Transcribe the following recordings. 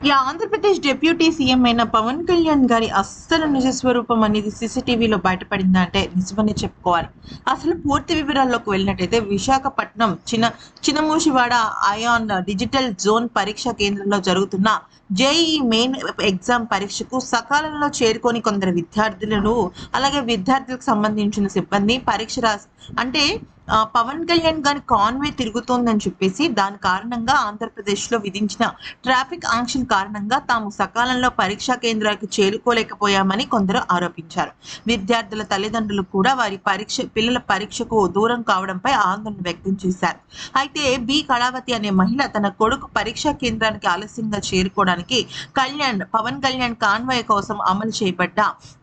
ఈ Andhra Pradesh deputy CM అయిన పవన్ కళ్యాణ్ గారి అస్సలు నిజ స్వరూపం అనేది సీసీటీవీలో బయటపడిందా అంటే నిజమని చెప్పుకోవాలి. అసలు పూర్తి వివరాల్లోకి వెళ్ళినట్టయితే విశాఖపట్నం చిన్న చిన్నమూషివాడ అయాన్ డిజిటల్ జోన్ పరీక్ష కేంద్రంలో జరుగుతున్న జేఈ మెయిన్ ఎగ్జామ్ పరీక్షకు సకాలంలో చేరుకొని కొందరు విద్యార్థులను అలాగే విద్యార్థులకు సంబంధించిన సిబ్బంది పరీక్ష రాసి అంటే పవన్ కళ్యాణ్ గారి కాన్వే తిరుగుతోందని చెప్పేసి దాని కారణంగా ఆంధ్రప్రదేశ్లో విధించిన ట్రాఫిక్ ఆంక్షల కారణంగా తాము సకాలంలో పరీక్షా కేంద్రాలకు చేరుకోలేకపోయామని కొందరు ఆరోపించారు. విద్యార్థుల తల్లిదండ్రులు కూడా వారి పరీక్ష పిల్లల పరీక్షకు దూరం కావడంపై ఆందోళన వ్యక్తం చేశారు. అయితే బి. కళావతి అనే మహిళ తన కొడుకు పరీక్షా కేంద్రానికి ఆలస్యంగా చేరుకోవడానికి కళ్యాణ్ పవన్ కళ్యాణ్ కాన్వాయ్ కోసం అమలు చేయబడ్డ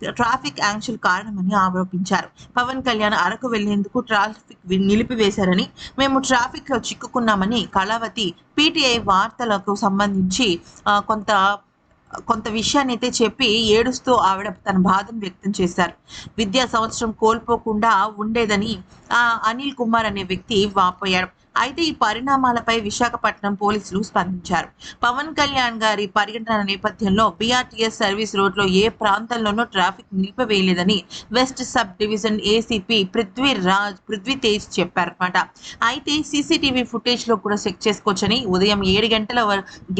ట్రాఫిక్ ఆంక్షలు కారణమని ఆరోపించారు. పవన్ కళ్యాణ్ అరకు వెళ్ళేందుకు ట్రాఫిక్ నిలిపివేశారని మేము ట్రాఫిక్లో చిక్కుకున్నామని కళావతి పీటీఐ వార్తలకు సంబంధించి ఆ, కొంత కొంత విషయాన్ని అయితే చెప్పి ఏడుస్తూ ఆవిడ తన బాధను వ్యక్తం చేశారు. విద్యా సంవత్సరం కోల్పోకుండా ఉండేదని ఆ అనిల్ కుమార్ అనే వ్యక్తి వాపోయాడు అయితే ఈ పరిణామాలపై విశాఖపట్నం పోలీసులు స్పందించారు. పవన్ కళ్యాణ్ గారి పర్యటన నేపథ్యంలో బీఆర్టీఎస్ సర్వీస్ రోడ్లో ఏ ప్రాంతంలోనూ traffic నిలిపివేయలేదని west sub division ACP Prithvi Raj Prithvi Tej చెప్పారన్నమాట. అయితే సీసీటీవీ ఫుటేజ్లో కూడా చెక్ చేసుకోవచ్చని ఉదయం ఏడు గంటల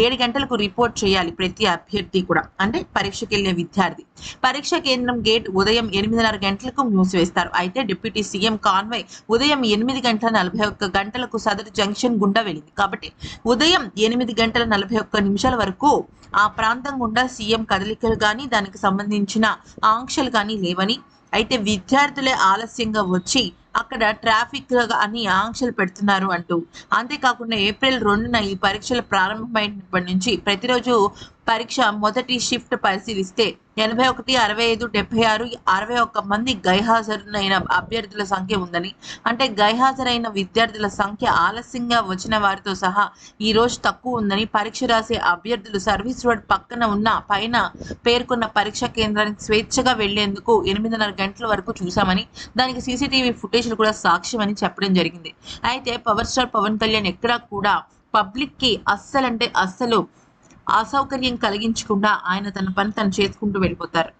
ఏడు గంటలకు రిపోర్ట్ చేయాలి ప్రతి అభ్యర్థి కూడా అంటే పరీక్షకి వెళ్ళే విద్యార్థి. పరీక్ష కేంద్రం గేట్ ఉదయం ఎనిమిదిన్నర గంటలకు మూసివేస్తారు. అయితే డిప్యూటీ సీఎం కాన్వై ఉదయం ఎనిమిది గంటల నలభై ఒక్క గంటలకు సదరు జంక్షన్ గుండా వెళ్ళింది. కాబట్టి ఉదయం ఎనిమిది గంటల నలభై ఒక్క నిమిషాల వరకు ఆ ప్రాంతం గుండా సీఎం కదలికలు కానీ దానికి సంబంధించిన ఆంక్షలు కానీ లేవని అయితే విద్యార్థులే ఆలస్యంగా వచ్చి అక్కడ ట్రాఫిక్ అని ఆంక్షలు పెడుతున్నారు అంటూ అంతేకాకుండా ఏప్రిల్ రెండున ఈ పరీక్షలు ప్రారంభమైనప్పటి నుంచి ప్రతిరోజు పరీక్ష మొదటి షిఫ్ట్ పరిశీలిస్తే ఎనభై ఒకటి అరవై ఐదు డెబ్బై ఆరు అరవై ఒక్క మంది గైహాజరునైన అభ్యర్థుల సంఖ్య ఉందని అంటే గైహాజరైన విద్యార్థుల సంఖ్య ఆలస్యంగా వచ్చిన వారితో సహా ఈ రోజు తక్కువ ఉందని పరీక్ష రాసే అభ్యర్థులు సర్వీస్ రోడ్ పక్కన ఉన్న పైన పేర్కొన్న పరీక్ష కేంద్రానికి స్వేచ్ఛగా వెళ్ళేందుకు ఎనిమిదిన్నర గంటల వరకు చూశామని దానికి సీసీటీవీ ఫుటేజ్లు కూడా సాక్ష్యమని చెప్పడం జరిగింది. అయితే పవర్ స్టార్ పవన్ కళ్యాణ్ ఎక్కడా కూడా పబ్లిక్కి అస్సలంటే అస్సలు అసౌకర్యం కలిగించకుండా ఆయన తన పని తను చేసుకుంటూ వెళ్ళిపోతారు.